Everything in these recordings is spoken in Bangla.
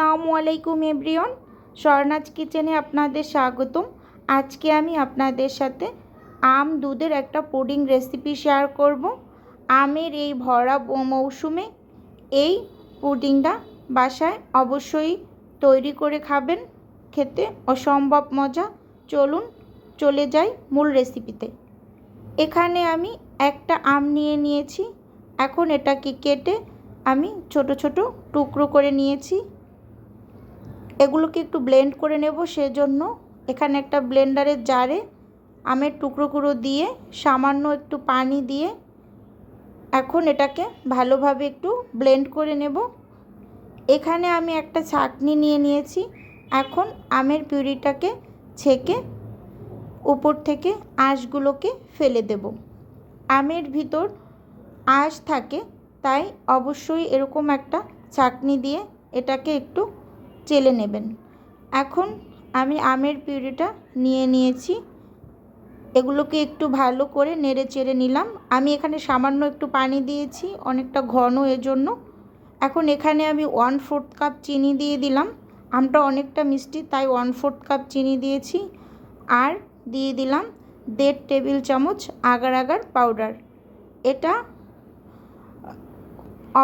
আসসালামু আলাইকুম এভরিওন স্বর্ণাজ কিচেনে আপনাদের স্বাগতম। আজকে আমি আপনাদের সাথে আম দুধের একটা পুডিং রেসিপি শেয়ার করব। আমের এই ভরা মৌসুমে এই পুডিংটা বাসায় অবশ্যই তৈরি করে খাবেন। খেতে অসম্ভব মজা। চলুন, চলে যাই মূল রেসিপিতে। এখানে আমি একটা আম নিয়ে নিয়েছি। এখন এটাকে কেটে আমি ছোট ছোট টুকরো করে নিয়েছি। এগুলোকে একটু ব্লেন্ড করে নেব, সেজন্য এখানে একটা ব্লেন্ডারের জারে আমের টুকরোগুলো দিয়ে সামান্য একটু পানি দিয়ে এখন এটাকে ভালোভাবে একটু ব্লেন্ড করে নেব। এখানে আমি একটা ছাঁকনি নিয়ে নিয়েছি। এখন আমের পিউরিটাকে ছেঁকে উপর থেকে আঁশগুলোকে ফেলে দেব। আমের ভিতর আঁশ থাকে, তাই অবশ্যই এরকম একটা ছাঁকনি দিয়ে এটাকে একটু চেলে নেবেন। এখন আমি আমের পিউরিটা নিয়ে নিয়েছি। এগুলোকে একটু ভালো করে নেড়ে চেড়ে নিলাম। আমি এখানে সামান্য একটু পানি দিয়েছি, অনেকটা ঘন এর জন্য এখন এখানে আমি ওয়ান ফোর্থ কাপ চিনি দিয়ে দিলাম। আমটা অনেকটা মিষ্টি, তাই ওয়ান ফোর্থ কাপ চিনি দিয়েছি। আর দিয়ে দিলাম দেড় টেবিল চামচ আগার আগার পাউডার এটা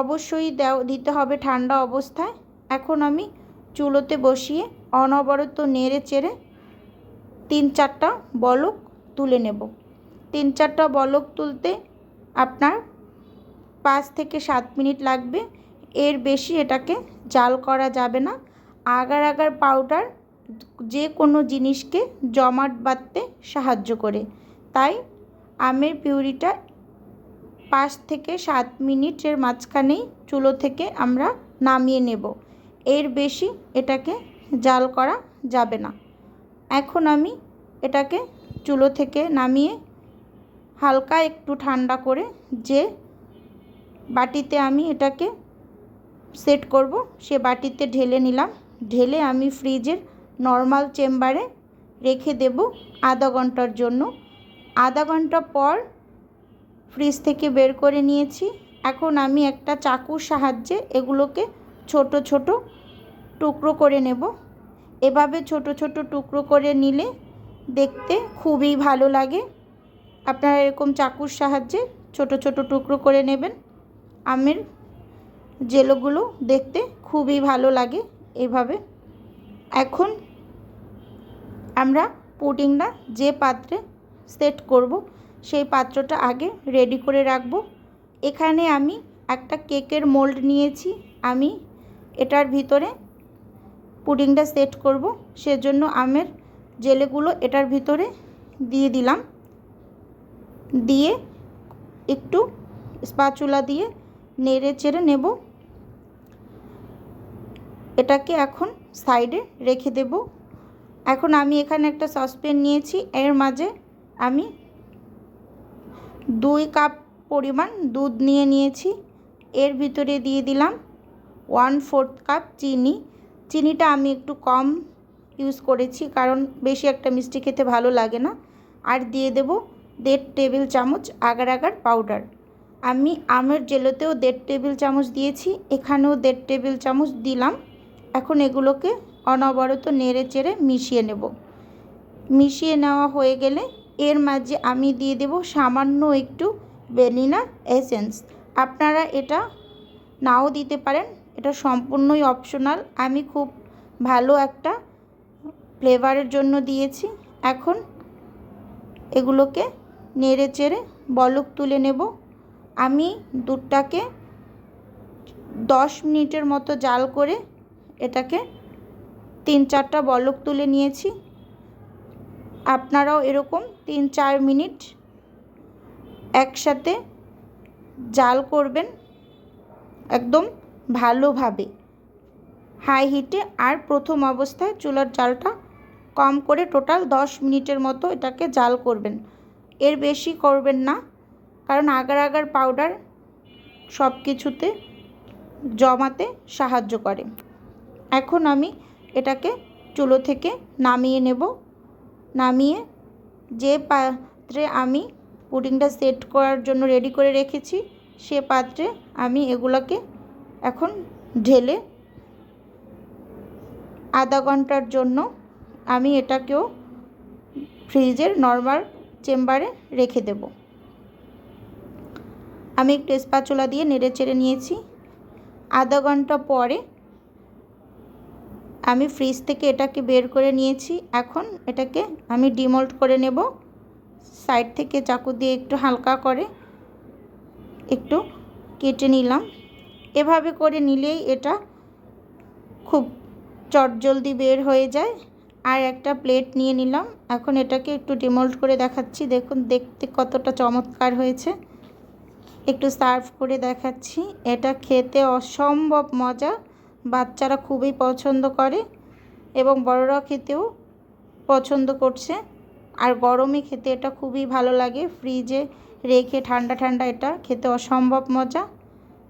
অবশ্যই দেও, দিতে হবে ঠান্ডা অবস্থায়। এখন আমি চুলোতে বসিয়ে অনবরত নেড়ে চেড়ে তিন চারটা বলক তুলে নেব। তিন চারটা বলক তুলতে আপনার পাঁচ থেকে সাত মিনিট লাগবে। এর বেশি এটাকে জাল করা যাবে না। আগার আগার পাউডার যে কোনো জিনিসকে জমাট বাঁধতে সাহায্য করে। তাই আমের পিউরিটা পাঁচ থেকে সাত মিনিটের মাঝখানেই চুলো থেকে আমরা নামিয়ে নেব। এর বেশি এটাকে জাল করা যাবে না। এখন আমি এটাকে চুলো থেকে নামিয়ে হালকা একটু ঠান্ডা করে যে বাটিতে আমি এটাকে সেট করব, সে বাটিতে ঢেলে নিলাম। ঢেলে আমি ফ্রিজের নর্মাল চেম্বারে রেখে দেব আধা ঘণ্টার জন্য। আধা ঘণ্টা পর ফ্রিজ থেকে বের করে নিয়েছি। এখন আমি একটা চাকুর সাহায্যে এগুলোকে ছোট ছোট টুকরো করে নেব। এভাবে ছোট ছোট টুকরো করে নিলে দেখতে খুবই ভালো লাগে। আপনারা এরকম চাকুর সাহায্যে ছোট ছোট টুকরো করে নেবেন। আমের জেলোগুলো দেখতে খুবই ভালো লাগে এভাবে। এখন আমরা পুডিংটা যে পাত্রে সেট করব, সেই পাত্রটা আগে রেডি করে রাখব। এখানে আমি একটা কেকের মোল্ড নিয়েছি। আমি এটার ভিতরে পুডিংটা সেট করব। সেজন্য আমের জেলেগুলো এটার ভিতরে দিয়ে দিলাম। দিয়ে একটু স্পাচুলা দিয়ে নেড়ে চেড়ে নেব। এটাকে এখন সাইডে রেখে দেব। এখন আমি এখানে একটা সসপ্যান নিয়েছি। এর মাঝে আমি দুই কাপ পরিমাণ দুধ নিয়ে নিয়েছি। এর ভিতরে দিয়ে দিলাম ওয়ান ফোর্থ কাপ চিনি। চিনিটা আমি একটু কম ইউজ করেছি কারণ বেশি একটা মিষ্টি খেতে ভালো লাগে না। আর দিয়ে দেব দেড় টেবিল চামচ আগার আগার পাউডার আমি আমের জেলোতেও দেড় টেবিল চামচ দিয়েছি, এখানেও দেড় টেবিল চামচ দিলাম। এখন এগুলোকে অনবরত নেড়ে চেড়ে মিশিয়ে নেব। মিশিয়ে নেওয়া হয়ে গেলে এর মাঝে আমি দিয়ে দেব সামান্য একটু ভ্যানিলা এসেন্স। আপনারা এটা নাও দিতে পারেন। এটা সম্পূর্ণই অপশনাল আমি খুব ভালো একটা ফ্লেভারের জন্য দিয়েছি। এখন এগুলোকে নেড়ে চেড়ে বলক তুলে নেব। আমি দুধটাকে দশ মিনিটের মতো জাল করে এটাকে তিন চারটা বলক তুলে নিয়েছি। আপনারাও এরকম তিন চার মিনিট একসাথে জাল করবেন। একদম ভালোভাবে। হাই হিটে আর প্রথম অবস্থায় চুলার জালটা কম করে টোটাল দশ মিনিটের মতো এটাকে জাল করবেন। এর বেশি করবেন না, কারণ আগার আগার পাউডার সব কিছুতে জমাতে সাহায্য করে। এখন আমি এটাকে চুলো থেকে নামিয়ে নেব। নামিয়ে যে পাত্রে আমি পুডিংটা সেট করার জন্য রেডি করে রেখেছি, সে পাত্রে আমি এগুলোকে এখন ঢেলে আধা ঘণ্টার জন্য আমি এটাকেও ফ্রিজের নর্মাল চেম্বারে রেখে দেব। আমি একটু স্পাচুলা দিয়ে নেড়ে চেড়ে নিয়েছি। আধা ঘণ্টা পরে আমি ফ্রিজ থেকে এটাকে বের করে নিয়েছি। এখন এটাকে আমি ডিমোল্ড করে নেব। সাইড থেকে চাকু দিয়ে একটু হালকা করে একটু কেটে নিলাম। এভাবে করে নিলেই এটা খুব চটজলদি বের হয়ে যায়। আর একটা প্লেট নিয়ে নিলাম। এখন এটাকে একটু ডিমোল্ড করে দেখাচ্ছি। দেখুন, দেখতে কতটা চমৎকার হয়েছে। একটু সার্ভ করে দেখাচ্ছি। এটা খেতে অসম্ভব মজা। বাচ্চারা খুবই পছন্দ করে এবং বড়রা খেতেও পছন্দ করছে। আর গরমে খেতে এটা খুবই ভালো লাগে। ফ্রিজে রেখে ঠান্ডা ঠান্ডা এটা খেতে অসম্ভব মজা।